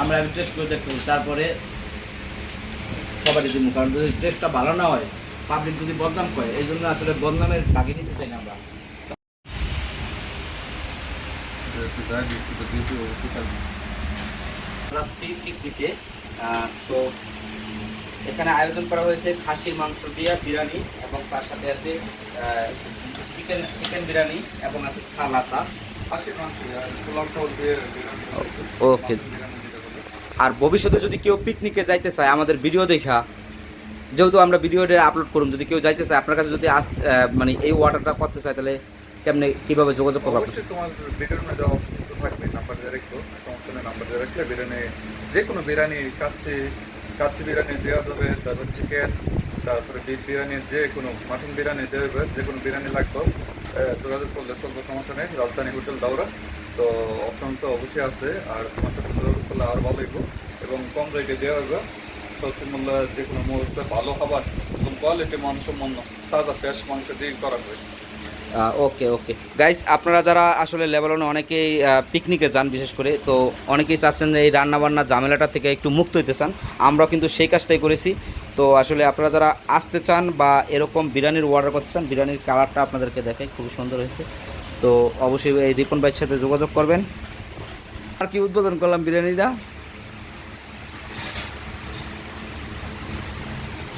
আমরা আগে টেস্ট করে দেখতে। তারপরে সবাই দিব কারণ যদি টেস্টটা ভালো না হয় পাবলিক যদি বদনাম করে এই জন্য আসলে বদনামের বাকি নিতে চাই না আমরা এখানে আয়োজন করা হয়েছে খাসির মাংস দিয়ে বিরিয়ানি এবং তার সাথে আছে চিকেন চিকেন বিরিয়ানি এবং আছে সালাতা খাসির মাংস আর পোলাও চাউল দিয়ে বিরিয়ানি ওকে। আর ভবিষ্যতে যদি কেউ পিকনিকে যাইতে চায় আমাদের ভিডিও দেখা, যেহেতু আমরা ভিডিওটা আপলোড করুন, যদি কেউ যাইতে চায়, আপনার কাছে যদি আস মানে এই অর্ডারটা করতে চায়, তাহলে কেমনে, কীভাবে যোগাযোগ করব তোমার নাম্বার সমস্যা নেই নাম্বার যে কোনো বিরিয়ানি কাচ্ছি কাচ্চি বিরিয়ানি দেওয়া যাবে, তারপর চিকেন তারপরে বিফ বিরিয়ানি যে কোনো মাটন বিরিয়ানি দেওয়া যাবে যে কোনো বিরিয়ানি লাগবে। যোগাযোগ করলে চলবে, সমস্যা নেই, রাজধানী হোটেল দাওরা, তো অপশন তো অবশ্যই আছে, আর তোমার সাথে করলে আরও ভালো হইব এবং কম রেটে দেওয়া হবে। স্বচ্ছ মূল্য যে কোনো মুহূর্তে ভালো খাবার এবং কোয়ালিটি মানসম্পন্ন তাজা ফ্রেশ মাংস দিয়ে করা হয়। ওকে ওকে গাইস আপনারা যারা আসলে লেবাননে অনেকেই পিকনিকে যান বিশেষ করে, তো অনেকেই চাচ্ছেন যে এই রান্নাবান্না ঝামেলাটা থেকে একটু মুক্ত হইতে চান। আমরাও কিন্তু সেই কাজটাই করেছি। তো আসলে আপনারা যারা আসতে চান বা এরকম বিরিয়ানির অর্ডার করতে চান, বিরিয়ানির কালারটা আপনাদেরকে দেখে খুবই সুন্দর হয়েছে। তো অবশ্যই এই রিপন ভাইয়ের সাথে যোগাযোগ করবেন। আর কি উদ্বোধন করলাম বিরিয়ানিটা?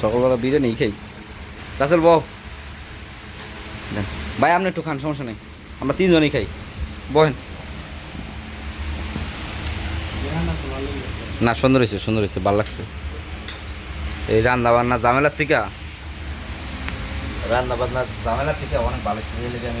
সকালবেলা বিরিয়ানি খাই। রাসেল বহ ভাই আপনি একটু খান সমস্যা নেই। আমরা তিনজনই খাই। বহেন না সুন্দর হয়েছে সুন্দর হয়েছে ভালো লাগছে। এই রান্না বান্না ঝামেলার থেকে। রান্না বান্না ঝামেলার থেকে অনেক ভালো লাগছে আমি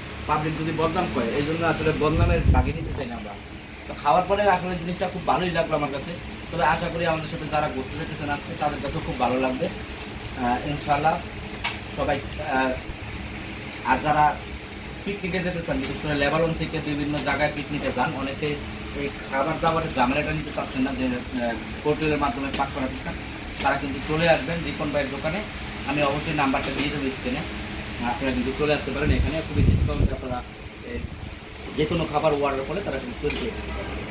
পাবলিক যদি বদনাম করে, এই জন্য আসলে বদনামের বাকি নিতে চাই না আমরা। তো খাওয়ার পরে আসলে জিনিসটা খুব ভালোই লাগল আমার কাছে। তবে আশা করি আমাদের সাথে যারা ঘুরতে যেতেছেন আজকে, তাদের কাছেও খুব ভালো লাগবে। ইনশাল্লাহ সবাই আর যারা পিকনিকে যেতে চান, বিশেষ করে লেবানন থেকে বিভিন্ন জায়গায় পিকনিকে যান, অনেকে এই খাবার দাবারের ঝামেলাটা নিতে চাচ্ছেন না, যে হোটেলের মাধ্যমে পাক চান তারা কিন্তু চলে আসবেন রিপন ভাইয়ের দোকানে। আমি অবশ্যই নাম্বারটা দিয়ে দেবো স্ক্রিনে আপনারা কিন্তু চলে আসতে পারেন। এখানে খুবই ডিসকাউন্ট আপনারা যে কোনো খাবার অর্ডার করলে তারা কিন্তু তৈরি করে দিতে পারবেন